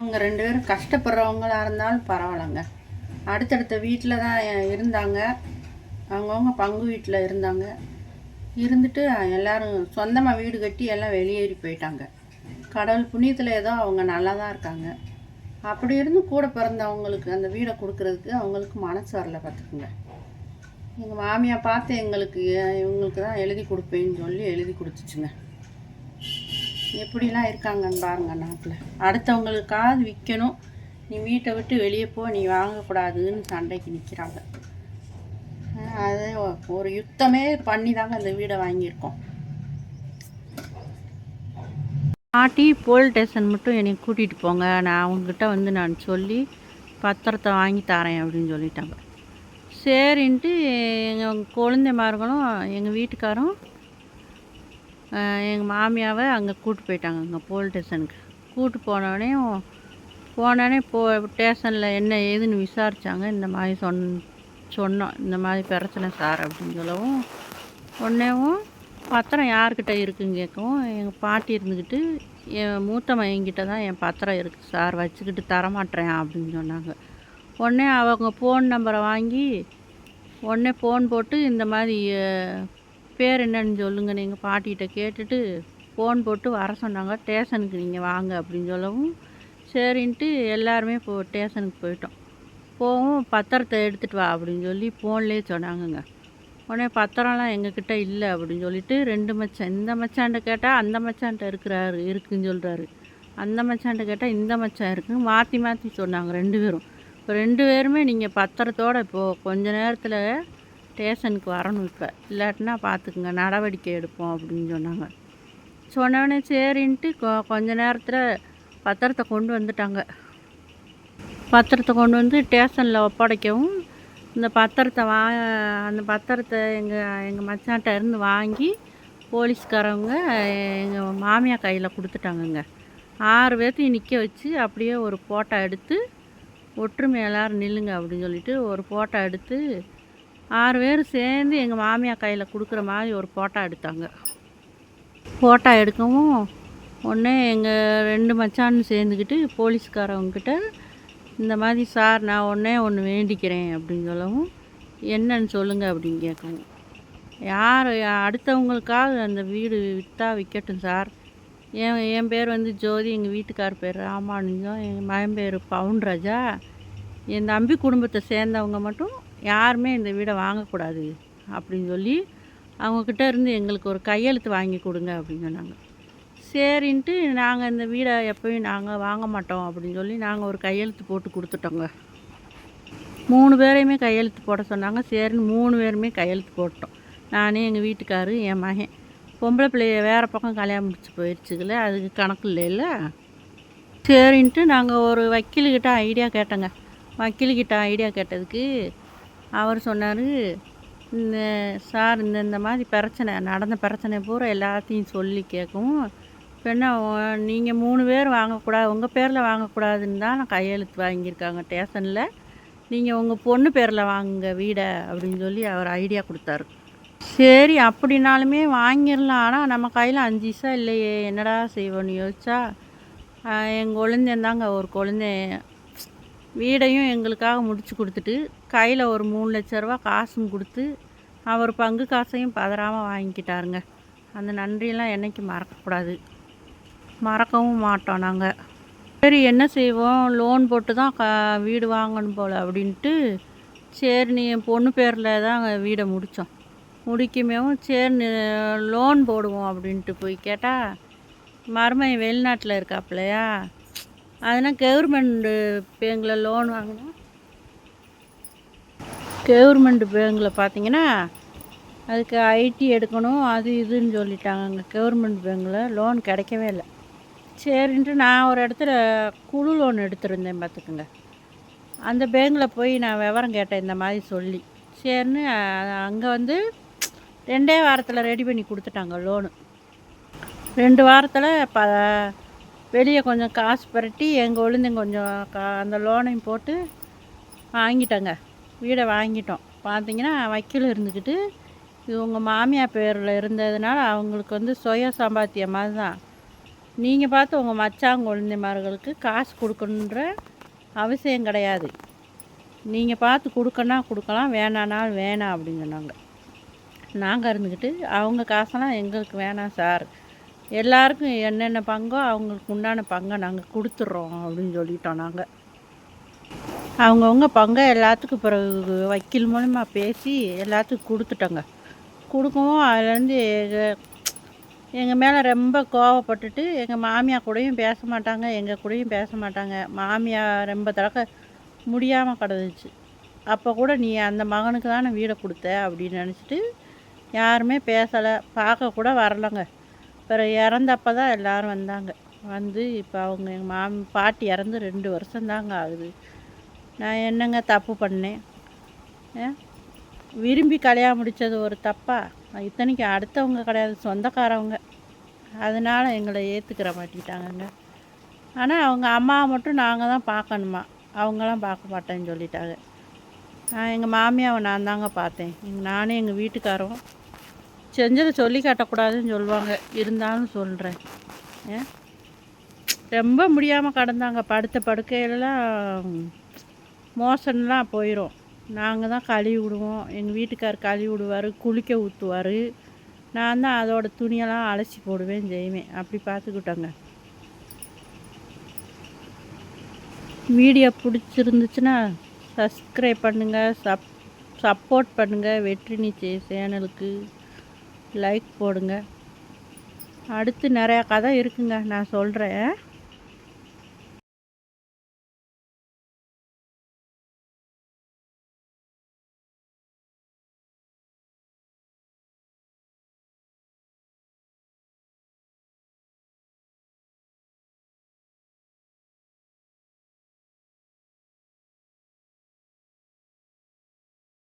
அவங்க ரெண்டு பேரும் கஷ்டப்படுறவங்களாக இருந்தாலும் பரவாயில்லைங்க. அடுத்தடுத்த வீட்டில் தான் இருந்தாங்க. அவங்கவுங்க பங்கு வீட்டில் இருந்தாங்க. இருந்துட்டு எல்லாரும் சொந்தமாக வீடு கட்டி எல்லாம் வெளியேறி போயிட்டாங்க. கடவுள் புண்ணியத்தில் ஏதோ அவங்க நல்லா தான் இருக்காங்க. அப்படி இருந்து கூட பிறந்தவங்களுக்கு அந்த வீடை கொடுக்கறதுக்கு அவங்களுக்கு மனசு வரல பார்த்துக்குங்க. எங்கள் மாமியார் பார்த்து எங்களுக்கு இவங்களுக்கு தான் எழுதி கொடுப்பேன்னு சொல்லி எழுதி கொடுத்துச்சுங்க. எப்படிலாம் இருக்காங்கன்னு பாருங்க நாட்டில் அடுத்தவங்களுக்காவது விற்கணும் நீ வீட்டை விட்டு வெளியே போ நீ வாங்கக்கூடாதுன்னு சண்டைக்கு நிற்கிறாங்க அது ஒரு யுத்தமே பண்ணி தாங்க அந்த வீடை வாங்கியிருக்கோம். பாட்டி போலீஸ் ஸ்டேஷன் மட்டும் என்னை கூட்டிகிட்டு போங்க. நான் அவங்கக்கிட்ட வந்து நான் சொல்லி பத்திரத்தை வாங்கி தரேன் அப்படின்னு சொல்லிட்டாங்க. சரின்ட்டு எங்கள் குழந்தைமார்களும் எங்கள் வீட்டுக்காரும் எங்கள் மாமியாவை அங்கே கூட்டு போயிட்டாங்க அங்கே போலீஸ் ஸ்டேஷனுக்கு. கூட்டு போனோடனே போனோடனே போ ஸ்டேஷனில் என்ன ஏதுன்னு விசாரித்தாங்க இந்த மாதிரி சொன் சொன்னோம். இந்த மாதிரி பிரச்சனை சார் அப்படின்னு சொல்லவும் உடனேவும் பத்திரம் யார்கிட்ட இருக்குன்னு கேட்கவும் எங்கள் பாட்டி இருந்துக்கிட்டு என் மூத்த மையன்கிட்ட தான் என் பத்திரம் இருக்குது சார் வச்சுக்கிட்டு தரமாட்டேன் அப்படின்னு சொன்னாங்க. உடனே அவங்க ஃபோன் நம்பரை வாங்கி உடனே ஃபோன் போட்டு இந்த மாதிரி பேர் என்னன்னு சொல்லுங்கள் நீங்கள் பாட்டிகிட்ட கேட்டுட்டு ஃபோன் போட்டு வர சொன்னாங்க. ஸ்டேஷனுக்கு நீங்கள் வாங்க அப்படின்னு சொல்லவும் சரின்ட்டு எல்லாருமே இப்போ ஸ்டேஷனுக்கு போயிட்டோம். போவும் பத்திரத்தை எடுத்துகிட்டு வா அப்படின்னு சொல்லி ஃபோன்லேயே சொன்னாங்கங்க. உடனே பத்திரம்லாம் எங்ககிட்ட இல்லை அப்படின்னு சொல்லிட்டு ரெண்டு மச்சான் இந்த மச்சான்ட்ட கேட்டால் அந்த மச்சான்ட்ட இருக்கிறாரு இருக்குன்னு சொல்கிறாரு அந்த மச்சான்ட்ட கேட்டால் இந்த மச்சான் இருக்குன்னு மாற்றி மாற்றி சொன்னாங்க ரெண்டு பேரும். இப்போ ரெண்டு பேருமே நீங்கள் பத்திரத்தோட இப்போது கொஞ்ச நேரத்தில் ஸ்டேஷனுக்கு வரணும் இப்போ. இல்லாட்டினா பார்த்துக்குங்க நடவடிக்கை எடுப்போம் அப்படின்னு சொன்னாங்க. சொன்னோடனே சரின்ட்டு கொ கொஞ்ச நேரத்தில் பத்திரத்தை கொண்டு வந்துட்டாங்க. பத்திரத்தை கொண்டு வந்து ஸ்டேஷனில் ஒப்படைக்கவும் இந்த பத்திரத்தை வா அந்த பத்திரத்தை எங்கள் எங்கள் மச்சான்ட்ட இருந்து வாங்கி போலீஸ்காரவங்க எங்கள் மாமியார் கையில் கொடுத்துட்டாங்கங்க. ஆறு பேர்த்தையும் நிற்க வச்சு அப்படியே ஒரு ஃபோட்டோ எடுத்து ஒற்றுமையெல்லாரும் நில்லுங்க அப்படின்னு சொல்லிட்டு ஒரு ஃபோட்டோ எடுத்து ஆறு பேர் சேர்ந்து எங்கள் மாமியார் கையில் கொடுக்குற மாதிரி ஒரு ஃபோட்டோ எடுத்தாங்க. ஃபோட்டோ எடுக்கவும் உடனே எங்கள் ரெண்டு மச்சான்னு சேர்ந்துக்கிட்டு போலீஸ்காரவங்கக்கிட்ட இந்த மாதிரி சார் நான் ஒன்றே ஒன்று வேண்டிக்கிறேன் அப்படின்னு சொல்லவும் என்னன்னு சொல்லுங்கள் அப்படின்னு கேட்கவும் யார் அடுத்தவங்களுக்காக அந்த வீடு விற்றா விற்கட்டும் சார். என் என் பேர் வந்து ஜோதி எங்கள் வீட்டுக்கார் பேர் ராமானுஜம் எங்கள் மகன் பேர் பவுன்ராஜா. என் தம்பி குடும்பத்தை சேர்ந்தவங்க மட்டும் யாருமே இந்த வீடை வாங்கக்கூடாது அப்படின்னு சொல்லி அவங்கக்கிட்ட இருந்து எங்களுக்கு ஒரு கையெழுத்து வாங்கி கொடுங்க அப்படின்னு சொன்னாங்க. சரின்ட்டு நாங்கள் இந்த வீடை எப்போயும் நாங்கள் வாங்க மாட்டோம் அப்படின்னு சொல்லி நாங்கள் ஒரு கையெழுத்து போட்டு கொடுத்துட்டோங்க. மூணு பேரையுமே கையெழுத்து போட சொன்னாங்க. சரின்னு மூணு பேருமே கையெழுத்து போட்டோம். நானே எங்கள் வீட்டுக்காரு என் மகன். பொம்பளை பிள்ளைய வேறு பக்கம் கல்யாணம் முடிச்சு போயிடுச்சுக்கல அதுக்கு கணக்கு இல்லைல்ல சரின்ட்டு நாங்கள் ஒரு வக்கீல்கிட்ட ஐடியா கேட்டோங்க. வக்கீல்கிட்ட ஐடியா கேட்டதுக்கு அவர் சொன்னார் இந்த சார் இந்த இந்த மாதிரி பிரச்சனை நடந்த பிரச்சனை பூரா எல்லாத்தையும் சொல்லி கேட்கவும் இப்போ என்ன நீங்கள் மூணு பேர் வாங்கக்கூடாது உங்கள் பேரில் வாங்கக்கூடாதுன்னு தான் நான் கையெழுத்து வாங்கியிருக்காங்க ஸ்டேஷனில். நீங்கள் உங்கள் பொண்ணு பேரில் வாங்குங்க வீடை அப்படின்னு சொல்லி அவர் ஐடியா கொடுத்தாரு. சரி அப்படின்னாலுமே வாங்கிடலாம். ஆனால் நம்ம கையில் அஞ்சு பைசா இல்லையே என்னடா செய்வோன்னு யோசிச்சா எங்கள் குழந்தைந்தாங்க ஒரு குழந்தை வீடையும் எங்களுக்காக முடிச்சு கொடுத்துட்டு கையில் ஒரு மூணு லட்ச ரூபா காசும் கொடுத்து அவர் பங்கு காசையும் பதறாமல் வாங்கிக்கிட்டாருங்க. அந்த நன்றியெல்லாம் என்னைக்கு மறக்கக்கூடாது. மறக்கவும் மாட்டோம் நாங்கள் சரி என்ன செய்வோம்? லோன் போட்டு தான் க வீடு வாங்கணும் போல் அப்படின்ட்டு சரி நீ என் பொண்ணு பேரில் தான் வீடை முடித்தோம் முடிக்குமேவும் சரி லோன் போடுவோம் அப்படின்ட்டு போய் கேட்டால் மருமையை வெளிநாட்டில் இருக்காப்பில்லையா அதனால் கவர்மெண்ட்டு பேங்கில் லோன் வாங்கினா கவர்மெண்ட் பேங்கில் பார்த்தீங்கன்னா அதுக்கு ஐடி எடுக்கணும் அது இதுன்னு சொல்லிட்டாங்க அங்கே கவர்மெண்ட் பேங்கில் லோன் கிடைக்கவே இல்லை. சரின்ட்டு நான் ஒரு இடத்துல குழு லோன் எடுத்திருந்தேன் பார்த்துக்குங்க அந்த பேங்கில் போய் நான் விவரம் கேட்டேன் இந்த மாதிரி சொல்லி. சரின்னு அங்கே வந்து ரெண்டே வாரத்தில் ரெடி பண்ணி கொடுத்துட்டாங்க லோனு ரெண்டு வாரத்தில் ப வெளியே கொஞ்சம் காசு புரட்டி எங்கள் உளுந்தும் கொஞ்சம் கா அந்த லோனையும் போட்டு வாங்கிட்டோங்க. வீடை வாங்கிட்டோம். பார்த்தீங்கன்னா வக்கீல் இருந்துக்கிட்டு இவங்க மாமியார் பேரில் இருந்ததுனால அவங்களுக்கு வந்து சுய சம்பாத்தியம் மாதிரி தான் நீங்கள் பார்த்து உங்கள் மச்சாங்க குழந்தைமார்களுக்கு காசு கொடுக்கணுன்ற அவசியம் கிடையாது. நீங்கள் பார்த்து கொடுக்கனா கொடுக்கலாம் வேணானாலும் வேணாம் அப்படின்னு சொன்னாங்க. நாங்கள் இருந்துக்கிட்டு அவங்க காசெல்லாம் எங்களுக்கு வேணாம் சார். எல்லாருக்கும் என்னென்ன பங்கோ அவங்களுக்கு உண்டான பங்கை நாங்கள் கொடுத்துட்றோம் அப்படின்னு சொல்லிட்டோம் நாங்கள் அவங்கவுங்க பங்கை எல்லாத்துக்கும் பிறகு வக்கீல் மூலிமா பேசி எல்லாத்துக்கும் கொடுத்துட்டோங்க. கொடுக்கவும் அதுலேருந்து எங்கள் மேலே ரொம்ப கோவப்பட்டுட்டு எங்கள் மாமியார் கூடயும் பேச மாட்டாங்க எங்கள் கூடயும் பேச மாட்டாங்க. மாமியார் ரொம்ப தடக்க முடியாமல் கிடந்துச்சு. அப்போ கூட நீ அந்த மகனுக்கு தானே வீடை கொடுத்த அப்படின்னு நினச்சிட்டு யாருமே பேசலை. பார்க்க கூட வரலைங்க. அப்புறம் இறந்தப்போ தான் எல்லோரும் வந்தாங்க. வந்து இப்போ அவங்க எங்கள் மாமி பாட்டி இறந்து ரெண்டு வருஷந்தாங்க ஆகுது. நான் என்னங்க தப்பு பண்ணேன்? ஏன் விரும்பி கல்யாணம் முடித்தது ஒரு தப்பா? இத்தனைக்கு அடுத்தவங்க கிடையாது சொந்தக்காரவங்க. அதனால் எங்களை ஏற்றுக்கிற மாட்டிட்டாங்கங்க. ஆனால் அவங்க அம்மா மட்டும் நாங்கள் தான் பார்க்கணுமா? அவங்களாம் பார்க்க மாட்டேன்னு சொல்லிட்டாங்க. நான் எங்கள் மாமியாவை நான் தாங்க பார்த்தேன். நானும் எங்கள் வீட்டுக்காரரும் செஞ்சதை சொல்லி காட்டக்கூடாதுன்னு சொல்லுவாங்க. இருந்தாலும் சொல்கிறேன் ஏன் ரொம்ப முடியாமல் கடந்தாங்க. படுத்த படுக்கையிலலாம் மோசன்லாம் போயிடும் நாங்கள் தான் கழுவி விடுவோம். எங்கள் வீட்டுக்கார் கழுவி விடுவார் குளிக்க ஊற்றுவார் நான் தான் அதோட துணியெல்லாம் அலசி போடுவேன் செய்வேன். அப்படி பார்த்துக்கிட்டோங்க. வீடியோ பிடிச்சிருந்துச்சுன்னா சப்ஸ்கிரைப் பண்ணுங்கள் சப் சப்போர்ட் பண்ணுங்கள் வெற்றி நிச்சய சேனலுக்கு. லைக் போடுங்க. அடுத்து நிறையா கதை இருக்குங்க நான் சொல்கிறேன்